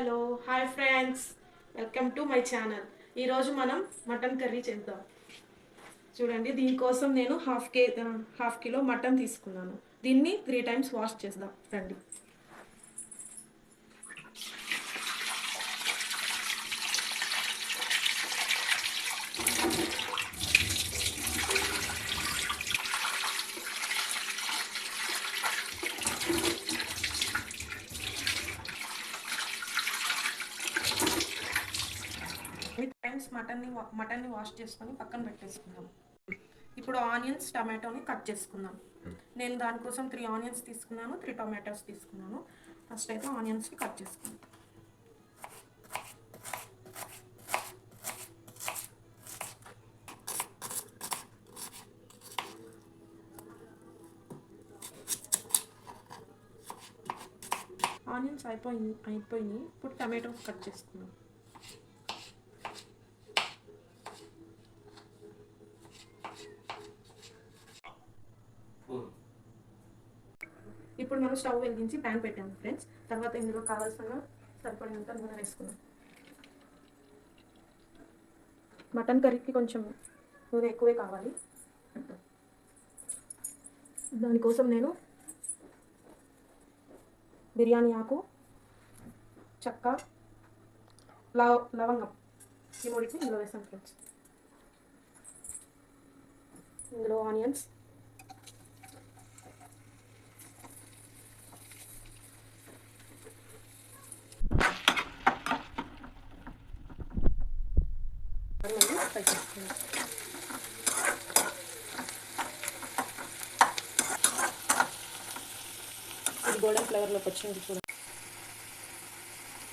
Hello hi friends. Welcome to my channel. ఈరోజు మనం mutton curry చేద్దాం. చూడండి దీనికోసం నేను హాఫ్ కే హాఫ్ కిలో మటన్ తీసుకున్నాను. దీన్ని త్రీ టైమ్స్ వాష్ చేద్దాం. రండి విత్ టైమ్స్ మటన్ని మటన్ని వాష్ చేసుకొని పక్కన పెట్టేసుకుందాం. ఇప్పుడు ఆనియన్స్ టమాటోని కట్ చేసుకుందాం. నేను దానికోసం త్రీ ఆనియన్స్ తీసుకున్నాను త్రీ టొమాటోస్ తీసుకున్నాను. ఫస్ట్ అయితే ఆనియన్స్ని కట్ చేసుకుందాం. ఆనియన్స్ అయిపోయి అయిపోయినాయి. ఇప్పుడు టమాటోస్ కట్ చేసుకున్నాం ఇప్పుడు మనం స్టవ్ వెలిగించి ప్యాన్ పెట్టాము ఫ్రెండ్స్ తర్వాత ఇందులో కావాల్సిన సరిపడినంత నూనె వేసుకున్నాం మటన్ కర్రీకి కొంచెం నూనె ఎక్కువే కావాలి. దానికోసం నేను బిర్యానీ ఆకు చెక్క లవ లవంగం ఈ మూడింటిని ఇందులో వేసాను ఫ్రెండ్స్ ఇందులో ఆనియన్స్ మళ్ళీ ఇది గోల్డెన్ ఫ్లేవర్లోకి వచ్చింది చూడండి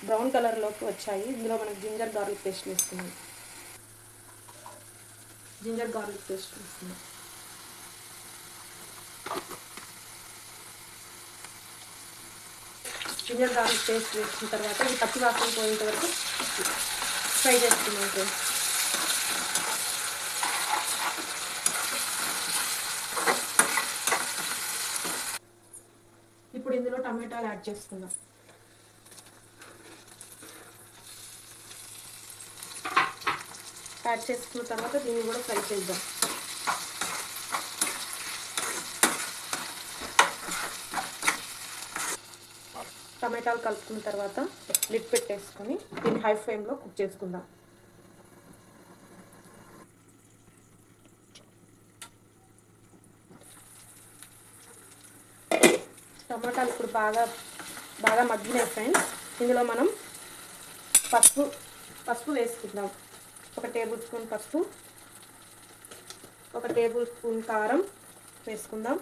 బ్రౌన్ కలర్లోకి వచ్చాయి. ఇందులో మనకి జింజర్ గార్లిక్ పేస్ట్ వేసుకున్నాం జింజర్ గార్లిక్ పేస్ట్ వేసుకున్నాం జింజర్ గార్లిక్ పేస్ట్ వేసిన తర్వాత ఇది పచ్చి వాసన పోయేంత వరకు ఫ్రై చేసుకున్నాం ఫ్రెండ్స్ ఇప్పుడు ఇందులో టమాటాలు యాడ్ చేసుకుందాం. యాడ్ చేసుకున్న తర్వాత దీన్ని కూడా ఫ్రై చేద్దాం. టమాటాలు కలుపుకున్న తర్వాత లిడ్ పెట్టేసుకొని దీన్ని హై ఫ్లేమ్లో కుక్ చేసుకుందాం. టమాటాలు ఇప్పుడు బాగా బాగా మగ్గినాయి ఫ్రెండ్స్ ఇందులో మనం పసుపు పసుపు వేసుకుందాం. ఒక టేబుల్ స్పూన్ పసుపు ఒక టేబుల్ స్పూన్ కారం వేసుకుందాం.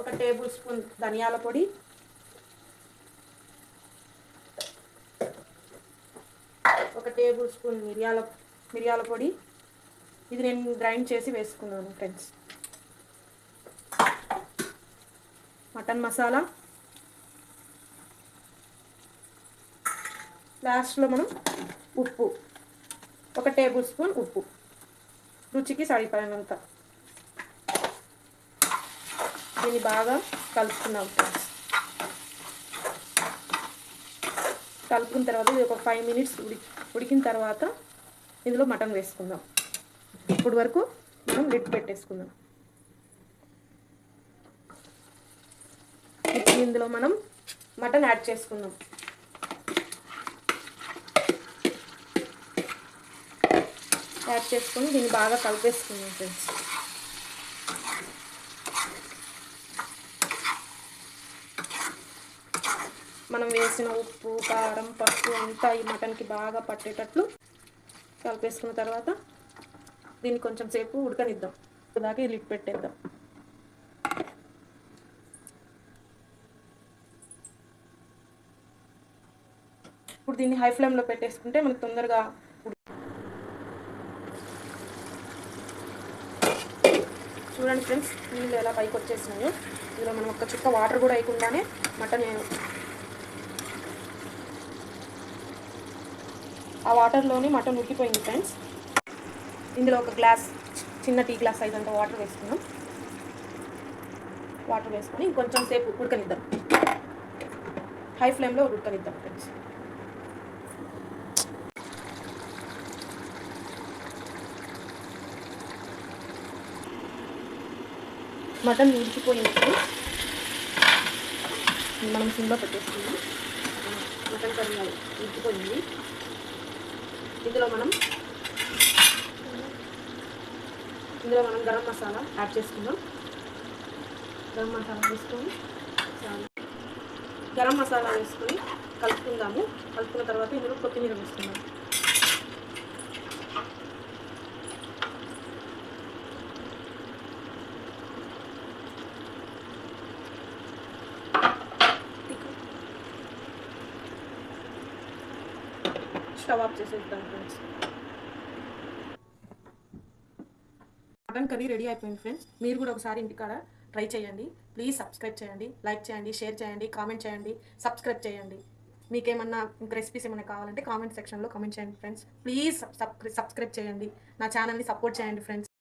ఒక టేబుల్ స్పూన్ ధనియాల పొడి. ఒక టేబుల్ స్పూన్ మిరియాల మిరియాల పొడి. ఇది నేను గ్రైండ్ చేసి వేసుకున్నాను ఫ్రెండ్స్ మటన్ మసాలా. లాస్ట్లో మనం ఉప్పు. ఒక టేబుల్ స్పూన్ ఉప్పు. రుచికి సరిపడినంత. దీన్ని బాగా కలుపుకున్నాం ఫ్రెండ్స్. కలుపుకున్న తర్వాత ఇది ఒక ఫైవ్ మినిట్స్ ఉడి ఉడికిన తర్వాత ఇందులో మటన్ వేసుకుందాం. ఇప్పుడు వరకు మనం లిట్ పెట్టేసుకుందాం. ఇందులో మనం మటన్ యాడ్ చేసుకుందాం. యాడ్ చేసుకుని దీన్ని బాగా కలిపేసుకుందాం ఫ్రెండ్స్. మనం వేసిన ఉప్పు కారం పసుపు అంతా ఈ మటన్కి బాగా పట్టేటట్లు కలిపేసుకున్న తర్వాత దీన్ని కొంచెం సేపు ఉడకనిద్దాం. దాకా లిట్ పెట్టేద్దాం. ఇప్పుడు దీన్ని హై ఫ్లేమ్లో పెట్టేసుకుంటే మనకు తొందరగా చూడండి ఫ్రెండ్స్ నీళ్ళు ఎలా పైకి వచ్చేసినాయో. ఇందులో మనం ఒక్క చుక్క వాటర్ కూడా వేయకుండానే మటన్ ఆ వాటర్లోనే మటన్ ఉడికిపోయింది ఫ్రెండ్స్. ఇందులో ఒక గ్లాస్ చిన్న టీ గ్లాస్ సైజ్ అంత వాటర్ వేసుకున్నాం వాటర్ వేసుకొని ఇంకొంచెం సేపు ఉడకనిద్దాం. హై ఫ్లేమ్లో ఉడకనిద్దాం ఫ్రెండ్స్. మటన్ ఉడికిపోయింది. మనం సిమ్లో పెట్టేసుకుందాం. మటన్ కర్రీ ఉడికిపోయింది. ఇందులో మనం ఇందులో మనం గరం మసాలా యాడ్ చేసుకుందాం. గరం మసాలా వేసుకొని గరం మసాలా వేసుకొని కలుపుకుందాము. కలుపుకున్న తర్వాత ఇందులో కొత్తిమీర వేసుకుందాం. స్టవ్ ఆఫ్ చేసేద్దాం ఫ్రెండ్స్. మటన్ కర్రీ రెడీ అయిపోయింది ఫ్రెండ్స్. మీరు కూడా ఒకసారి ఇంటికాడ ట్రై చేయండి. ప్లీజ్ సబ్స్క్రైబ్ చేయండి లైక్ చేయండి షేర్ చేయండి కామెంట్ చేయండి సబ్స్క్రైబ్ చేయండి. మీకేమన్నా ఇంకా రెసిపీస్ ఏమైనా కావాలంటే కామెంట్ సెక్షన్లో కామెంట్ చేయండి ఫ్రెండ్స్. ప్లీజ్ సబ్స్క్రైబ్ చేయండి. నా ఛానల్ని సపోర్ట్ చేయండి ఫ్రెండ్స్.